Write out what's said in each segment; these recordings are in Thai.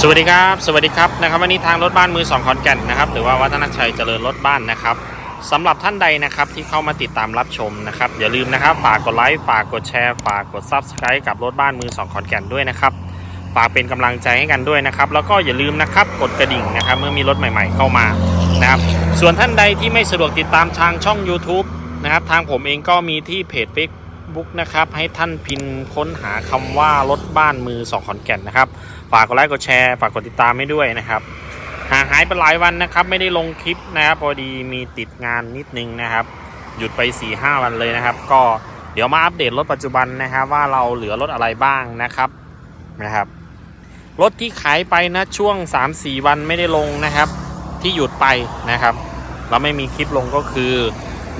สวัสดีครับ สวัสดีครับนะครับวันนี้ทางรถบ้านมือสองขอนแก่นนะครับหรือว่าวัฒนชัยเจริญรถบ้านนะครับสำหรับท่านใดนะครับที่เข้ามาติดตามรับชมนะครับอย่าลืมนะครับฝากกดไลค์ฝากกดแชร์ฝากกด Subscribe กับรถบ้านมือสองขอนแก่นด้วยนะครับฝากเป็นกำลังใจให้กันด้วยนะครับแล้วก็อย่าลืมนะครับกดกระดิ่งนะครับเมื่อมีรถใหม่ๆเข้ามานะครับส่วนท่านใดที่ไม่สะดวกติดตามทางช่อง YouTube นะครับทางผมเองก็มีที่เพจ Facebook นะครับ ให้ท่านพิมพ์ค้นหาคำว่ารถบ้านมือสองขอนแก่นนะครับ ฝากกดไลค์กดแชร์ฝากกดติดตามให้ด้วยนะครับห่างหายไปหลายวันนะครับ ไม่ได้ลงคลิปนะครับพอดีมีติดงานนิดนึงนะครับ หยุดไป4ีห้าวันเลยนะครับ ก็เดี๋ยวมาอัปเดตรถปัจจุบันนะครับว่าเราเหลือรถอะไรบ้างนะครับนะครับ รถที่ขายไปนะช่วง 3-4 วันไม่ได้ลงนะครับ ที่หยุดไปนะครับ เราไม่มีคลิปลงก็คือ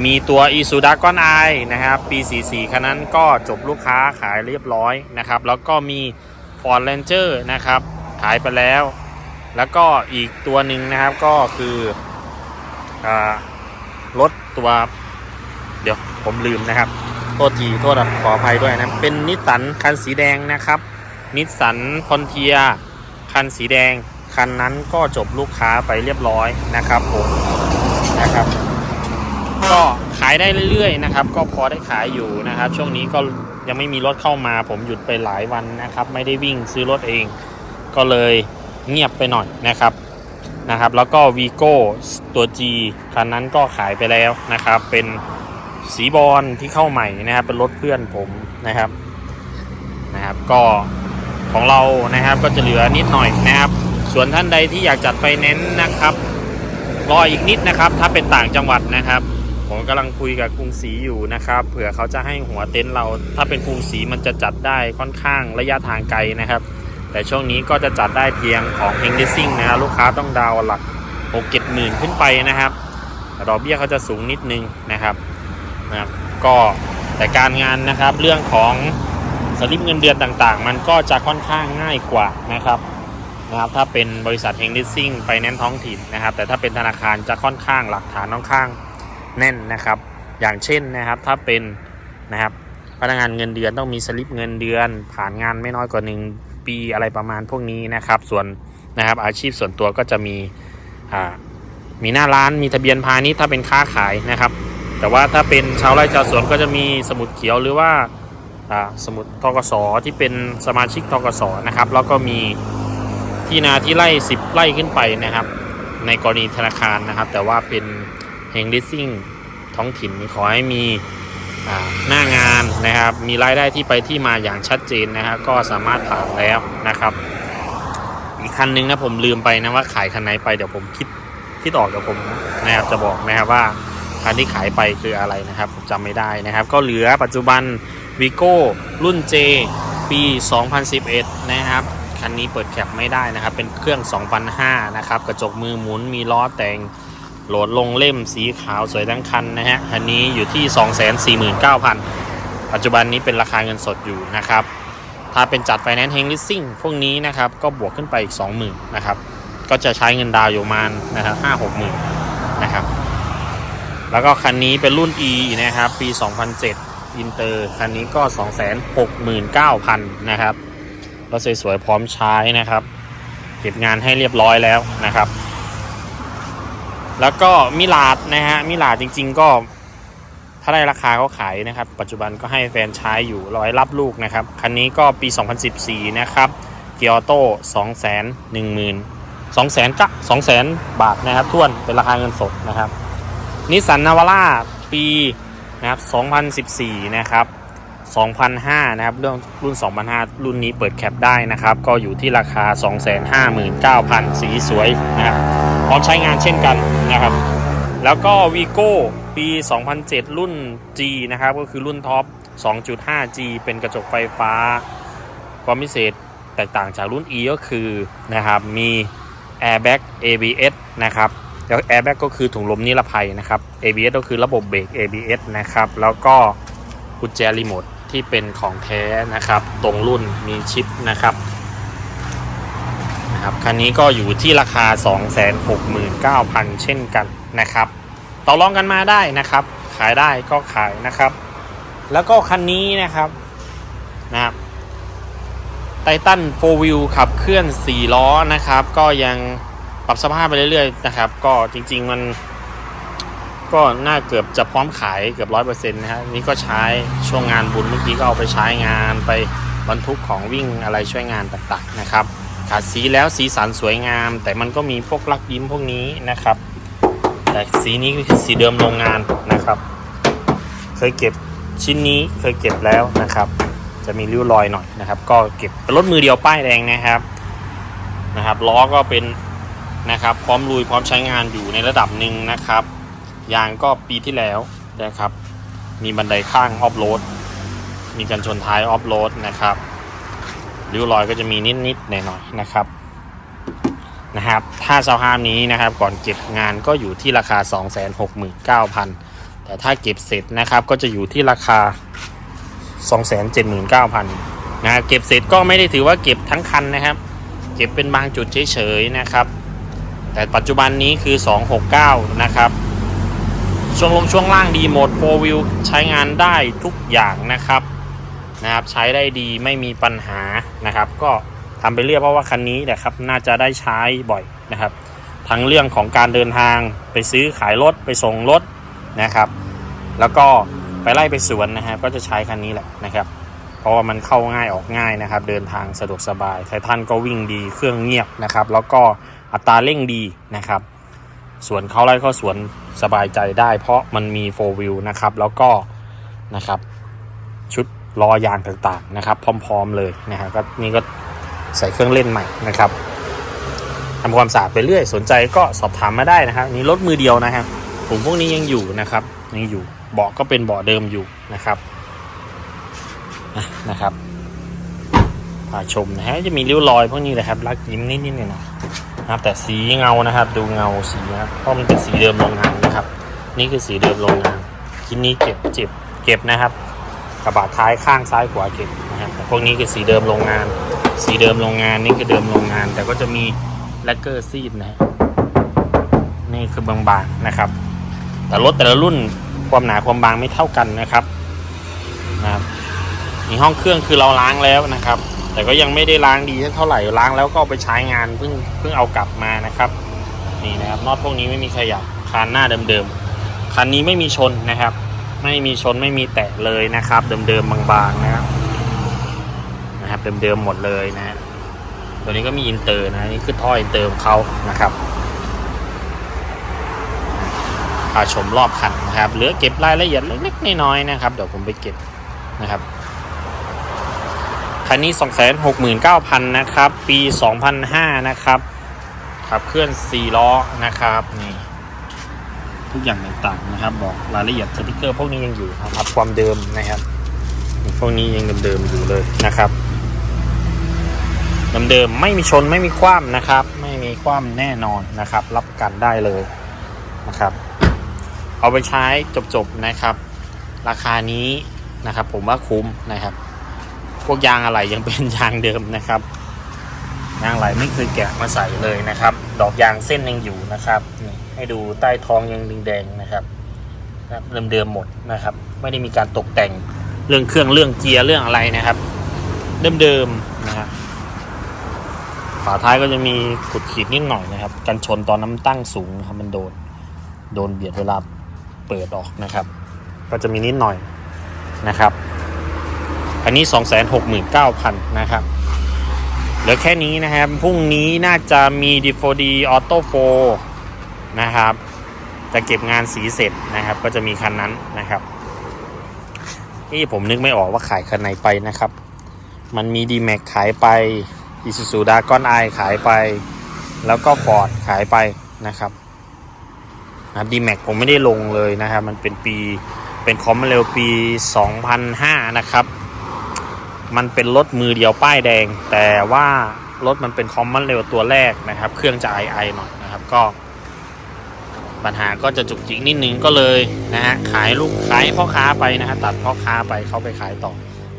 มีตัว i s u d a g o n i นะครับปี 44คันนั้นก็จบลูกค้าขายเรียบร้อยนะครับ แล้วก็มี Ford Ranger นะครับ ขายไปแล้ว แล้วก็อีกตัวหนึ่งนะครับก็คืออรถตัว เดี๋ยวผมลืมนะครับ โทษทีโทษขออภัยด้วยนะ เป็นนิสสันคันสีแดงนะครับนิสสันฟอนเทียคันสีแดง คันนั้นก็จบลูกค้าไปเรียบร้อยนะครับผมนะครับายได้เรื่อยๆนะครับ ก็พอได้ขายอยู่นะครับ ช่วงนี้ก็ยังไม่มีรถเข้ามา ผมหยุดไปหลายวันนะครับ ไม่ได้วิ่งซื้อรถเอง ก็เลยเงียบไปหน่อยนะครับนะครับ แล้วก็วีโก้ตัว G คันนั้นก็ขายไปแล้วนะครับ เป็นสีบอลที่เข้าใหม่นะครับ เป็นรถเพื่อนผมนะครับนะครับก็ของเรานะครับก็จะเหลือนิดหน่อยนะครับ ส่วนท่านใดที่อยากจัดไฟแนนซ์นะครับ รออีกนิดนะครับ ถ้าเป็นต่างจังหวัดนะครับ ผมกำลังคุยกับกรุงศรีอยู่นะครับ เผื่อเขาจะให้หัวเต็นท์เรา ถ้าเป็นกรุงศรีมันจะจัดได้ค่อนข้างระยะทางไกลนะครับ แต่ช่วงนี้ก็จะจัดได้เพียงของเฮงดิซิ่งนะครับลูกค้าต้องดาวน์หลักหกเจ็ดหมื่นขึ้นไปนะครับดอกเบี้ยเขาจะสูงนิดนึงนะครับนะครับ ก็แต่การงานนะครับเรื่องของสลิปเงินเดือนต่างๆ มันก็จะค่อนข้างง่ายกว่านะครับนะครับถ้าเป็นบริษัทเฮงดิซิ่งไฟแนนซ์ท้องถิ่นนะครับ แต่ถ้าเป็นธนาคารจะค่อนข้างหลักฐานค่อนข้าง แน่นนะครับ อย่างเช่นนะครับถ้าเป็นนะครับพนักงานเงินเดือนต้องมีสลิปเงินเดือน ผ่านงานไม่น้อยกว่า 1 ปีอะไรประมาณพวกนี้นะครับ ส่วนนะครับอาชีพส่วนตัวก็จะมีอ่ามีหน้าร้านมีทะเบียนพาณิชย์ถ้าเป็นค้าขายนะครับ แต่ว่าถ้าเป็นชาวไร่ชาวสวนก็จะมีสมุดเขียวหรือว่าอ่าสมุดทกสที่เป็นสมาชิกทกสนะครับ แล้วก็มีที่นาที่ไร่10ไร่ขึ้นไปนะครับ ในกรณีธนาคารนะครับ แต่ว่าเป็น เฮงดิซิ่งท้องถิ่นขอให้มีหน้างานนะครับ มีรายได้ที่ไปที่มาอย่างชัดเจนนะครับก็สามารถผ่านแล้วนะครับ อีกคันนึงนะผมลืมไปนะว่าขายคันไหนไปเดี๋ยวผมคิดคิดออกเดี๋ยวผมนะครับจะบอกนะครับว่าคันที่ขายไปคืออะไรนะครับผมจำไม่ได้นะครับ ก็เหลือปัจจุบันวิโก้รุ่น J ปี 2011 นะครับ คันนี้เปิดแคปไม่ได้นะครับ เป็นเครื่อง 2005 นะครับ กระจกมือหมุนมีล้อแต่ง โหลดลงเล่มสีขาวสวยทั้งคันนะฮะคันนี้อยู่ที่ 249,000 ปัจจุบันนี้เป็นราคาเงินสดอยู่นะครับ ถ้าเป็นจัดไฟแนนซ์เฮงลิสซิ่งพวกนี้นะครับ ก็บวกขึ้นไปอีก 20,000นะครับ ก็จะใช้เงินดาวอยู่ประมาณนะครับ5 6 0,000นะครับ แล้วก็คันนี้เป็นรุ่น E นะครับ ปี 2007 อินเตอร์คันนี้ก็ 269,000 นะครับรถสวยๆพร้อมใช้นะครับ เก็บงานให้เรียบร้อยแล้วนะครับ แล้วก็มิลาดนะฮะมิลาดจริง ๆ ก็ถ้าได้ราคาเขาขายนะครับ ปัจจุบันก็ให้แฟนใช้อยู่ร้อยรับลูกนะครับ คันนี้ก็ปี 2014 นะครับเกียร์โต้2 1 0 0 0 0 2แสนกะ2แสนบาทนะครับท่วนเป็นราคาเงินสดนะครับนิสสันนาวาร่าปีนะครับ 2014 นะครับ 2005 นะครับเรื่องรุ่น 2005 รุ่นนี้เปิดแคปได้นะครับ ก็อยู่ที่ราคา 259,000 สีสวยนะครับ พร้อมใช้งานเช่นกันนะครับ แล้วก็วีโก้ปี 2007 รุ่น G นะครับ ก็คือรุ่นท็อป 2.5G เป็นกระจกไฟฟ้า ความพิเศษแตกต่างจากรุ่น E ก็คือนะครับมี Airbag ABS นะครับแล้ว Airbag ก็คือถุงลมนิรภัยนะครับ ABS ก็คือระบบเบรก ABS นะครับ แล้วก็กุญแจรีโมทที่เป็นของแท้นะครับ ตรงรุ่นมีชิปนะครับ นะครับ คันนี้ก็อยู่ที่ราคา 269,000 เช่นกันนะครับ ต่อรองกันมาได้นะครับ ขายได้ก็ขายนะครับ แล้วก็คันนี้นะครับนะครับไททันโฟวิวขับเคลื่อน 4 ล้อนะครับ ก็ยังปรับสภาพไปเรื่อยๆนะครับ ก็จริงๆมัน ก็น่าเกือบจะพร้อมขายเกือบร้อยเปอร์เซ็นต์นะฮะนี่ก็ใช้ช่วงงานบุญเมื่อกี้ก็เอาไปใช้งานไปบรรทุกของวิ่งอะไรช่วยงานต่างๆนะครับ ขาดสีแล้วสีสันสวยงาม แต่มันก็มีพวกลักยิ้มพวกนี้นะครับ แต่สีนี้คือสีเดิมโรงงานนะครับ เคยเก็บชิ้นนี้เคยเก็บแล้วนะครับ จะมีริ้วรอยหน่อยนะครับ ก็เก็บรถมือเดียวป้ายแดงนะครับนะครับล้อก็เป็นนะครับพร้อมลุยพร้อมใช้งานอยู่ในระดับหนึ่งนะครับยางก็ปีที่แล้วนะครับ มีบันไดข้างออฟโรดมีกันชนท้ายออฟโรดนะครับ ริ้วรอยก็จะมีนิดๆหน่อยๆนะครับนะครับ ถ้าสภาพนี้นะครับก่อนเก็บงานก็อยู่ที่ราคา 269,000 แต่ถ้าเก็บเสร็จนะครับก็จะอยู่ที่ราคา 279,000นะครับเก็บเสร็จก็ไม่ได้ถือว่าเก็บทั้งคันนะครับ เก็บเป็นบางจุดเฉยๆนะครับ แต่ปัจจุบันนี้คือ 269 นะครับ ช่วงลมช่วงล่างดีหมด4 wheel ใช้งานได้ทุกอย่างนะครับ นะครับใช้ได้ดีไม่มีปัญหานะครับ ก็ทำไปเรื่อยเพราะว่าคันนี้แหละครับน่าจะได้ใช้บ่อยนะครับ ทั้งเรื่องของการเดินทางไปซื้อขายรถไปส่งรถนะครับ แล้วก็ไปไล่ไปสวนนะครับก็จะใช้คันนี้แหละนะครับ เพราะว่ามันเข้าง่ายออกง่ายนะครับ เดินทางสะดวกสบายไททันก็วิ่งดีเครื่องเงียบนะครับ แล้วก็อัตราเร่งดีนะครับสวนเขาไล่เข้าสวนสบายใจได้ เพราะมันมีโฟวิลนะครับแล้วก็นะครับชุด ล้อยางต่างๆนะครับ พร้อม ๆเลยนะครับก็นี่ก็ใส่เครื่องเล่นใหม่นะครับทำความสะอาดไปเรื่อย สนใจก็สอบถามมาได้นะครับนี่รถมือเดียวนะครับถุงพวกนี้ยังอยู่นะครับยังอยู่เบาะก็เป็นเบาะเดิมอยู่นะครับนะครับพาชมนะฮะจะมีริ้วรอยพวกนี้แหละครับรักยิ้มนิดๆหน่อยๆนะครับ แต่สีเงานะครับ ดูเงาสีนะครับเพราะมันเป็นสีเดิมโรงงานนะครับ นี่คือสีเดิมโรงงานชิ้นนี้เก็บเจ็บเก็บนะครับ กระบะท้ายข้างซ้ายขวาเก็บนะครับพวกนี้คือสีเดิมโรงงาน สีเดิมโรงงานนี่คือเดิมโรงงาน แต่ก็จะมีแลกเกอร์ซีดนะฮะนี่คือบางๆนะครับ แต่รถแต่ละรุ่นความหนาความบางไม่เท่ากันนะครับนะครับมีห้องเครื่องคือเราล้างแล้วนะครับ แต่ก็ยังไม่ได้ล้างดีเท่าไหร่ล้างแล้วก็ไปใช้งานเพิ่งเพิ่งเอากลับมานะครับ นี่นะครับนอตพวกนี้ไม่มีขยับคานหน้าเดิมๆคันนี้ไม่มีชนนะครับ ไม่มีชนไม่มีแตะเลยนะครับ เดิมๆบางๆนะครับนะครับเดิมๆหมดเลยนะฮะตัวนี้ก็มีอินเตอร์นะนี่คือท่ออินเตอร์ของเขานะครับพาชมรอบคันนะครับเหลือเก็บรายละเอียดเล็กๆน้อยๆนะครับ เดี๋ยวผมไปเก็บนะครับคันนี้ 269,000 นะครับ ปี 2005 นะครับ ขับเคลื่อน 4 ล้อนะครับ นี่ ทุกอย่างต่างๆนะครับ บอกรายละเอียดสติกเกอร์พวกนี้ยังอยู่นะครับความเดิมนะครับ พวกนี้ยังเดิมๆอยู่เลยนะครับเดิมๆไม่มีชนไม่มีคว่ำนะครับ ไม่มีคว่ำแน่นอนนะครับ รับกันได้เลยนะครับ เอาไปใช้จบๆนะครับ ราคานี้นะครับ ผมว่าคุ้มนะครับ พวกยางอะไรยังเป็นยางเดิมนะครับยางอะไรไม่เคยแกะมาใส่เลยนะครับ ดอกยางเส้นยังอยู่นะครับนี่ ให้ดูใต้ท้องยังแดงๆนะครับนะเดิมๆหมดนะครับ ไม่ได้มีการตกแต่งเรื่องเครื่องเรื่องเกียร์เรื่องอะไรนะครับ เดิมๆนะครับฝาท้ายก็จะมีขุดขีดนิดหน่อยนะครับ กันชนตอนน้ำตั้งสูงนะครับมันโดนโดนเบียดเวลาเปิดออกนะครับ ก็จะมีนิดหน่อยนะครับ อันนี้ 269,000นะครับเหลือแค่นี้นะครับพรุ่งนี้น่าจะมี D4D Auto 4 นะครับ จะเก็บงานสีเสร็จนะครับ ก็จะมีคันนั้นนะครับที่ผมนึกไม่ออกว่าขายคันไหนไปนะครับ มันมี D-Max ขายไป Isuzu Dragon i ขายไป แล้วก็ Ford ขายไปนะครับนะครับ D-Max ผมไม่ได้ลงเลยนะครับ มันเป็นปีเป็นคอมมาเร็วปี 2005 นะครับ มันเป็นรถมือเดียวป้ายแดง แต่ว่ารถมันเป็นคอมมอนเร็วตัวแรกนะครับ เครื่องจะไอไอหน่อยนะครับ ก็ ปัญหาก็จะจุกจิกนิดนึงก็เลยนะฮะขายลูกขายพ่อค้าไปนะฮะตัดพ่อค้าไปเขาไปขายต่อ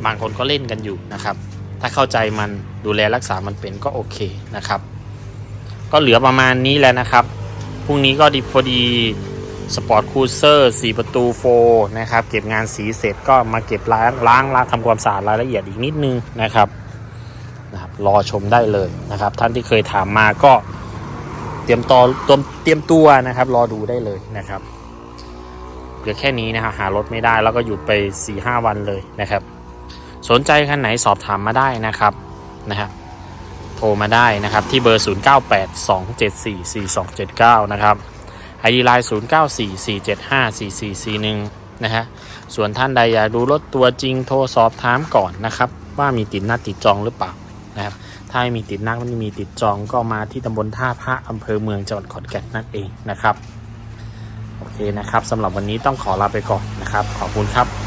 บางคนก็เล่นกันอยู่นะครับ ถ้าเข้าใจมันดูแลรักษามันเป็นก็โอเคนะครับ ก็เหลือประมาณนี้แล้วนะครับพรุ่งนี้ก็ดีพอดีสปอร์ตคูเซอร์4ประตูโฟนะครับ เก็บงานสีเสร็จก็มาเก็บล้างล้างล้างทำความสะอาดรายละเอียดอีกนิดนึงนะครับนะครับ รอชมได้เลยนะครับ ท่านที่เคยถามมาก็ เตรียมตัวเตรียมเตรียมตัวนะครับ รอดูได้เลยนะครับเหลือแค่นี้นะครับหารถไม่ได้แล้วก็หยุดไป4ีหวันเลยนะครับ สนใจคันไหนสอบถามมาได้นะครับนะครับโทรมาได้นะครับที่เบอร์ 0982744279 นะครับไอดีไลน์0944754441 นะฮะส่วนท่านใดอยากดูรถตัวจริงโทรสอบถามก่อนนะครับ ว่ามีติดหนัดติดจองหรือเปล่า ถ้าไม่มีติดนักไม่มีติดจองก็มาที่ตำบลท่าพระอำเภอเมืองจังหวัดขอนแก่นนั่นเองนะครับ โอเคนะครับสำหรับวันนี้ต้องขอลาไปก่อนนะครับ ขอบคุณครับ